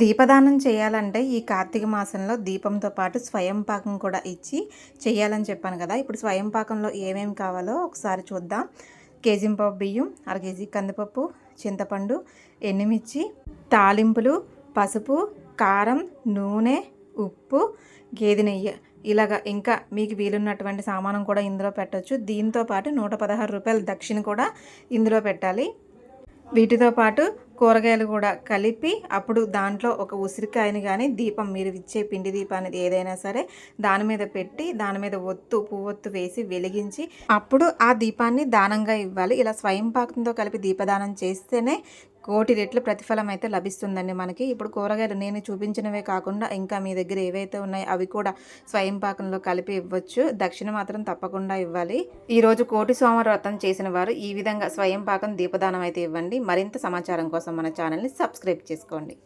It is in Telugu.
దీపదానం చేయాలంటే ఈ కార్తీక మాసంలో దీపంతో పాటు స్వయం పాకం కూడా ఇచ్చి చేయాలని చెప్పాను కదా. ఇప్పుడు స్వయం పాకంలో ఏమేమి కావాలో ఒకసారి చూద్దాం. కేజీ పప్పు బియ్యం అర కేజీ కందిపప్పు చింతపండు ఎండుమిర్చి తాలింపులు పసుపు కారం నూనె ఉప్పు గేదె నెయ్యి. ఇలాగ ఇంకా మీకు వీలున్నటువంటి సామానం కూడా ఇందులో పెట్టవచ్చు దీంతో పాటు నూట పదహారు రూపాయల దక్షిణ కూడా ఇందులో పెట్టాలి. వీటితో పాటు కూరగాయలు కూడా కలిపి అప్పుడు దాంట్లో ఒక ఉసిరికాయని కానీ దీపం మీరు ఇచ్చే పిండి దీపాన్ని ఏదైనా సరే దాని మీద పెట్టి దాని మీద ఒత్తు పువ్వొత్తు వేసి వెలిగించి అప్పుడు ఆ దీపాన్ని దానంగా ఇవ్వాలి. ఇలా స్వయం పాకంతో కలిపి దీపదానం చేస్తేనే కోటి రెట్లు ప్రతిఫలం అయితే లభిస్తుందండి మనకి. ఇప్పుడు కూరగాయలు నేను చూపించినవే కాకుండా ఇంకా మీ దగ్గర ఏవైతే ఉన్నాయో అవి కూడా స్వయం పాకంలో కలిపి ఇవ్వచ్చు. దక్షిణ మాత్రం తప్పకుండా ఇవ్వాలి. ఈరోజు కోటి సోమవారం వ్రతం చేసిన వారు ఈ విధంగా స్వయం పాకం దీపదానం అయితే ఇవ్వండి. మరింత సమాచారం కోసం మన ఛానల్ని సబ్స్క్రైబ్ చేసుకోండి.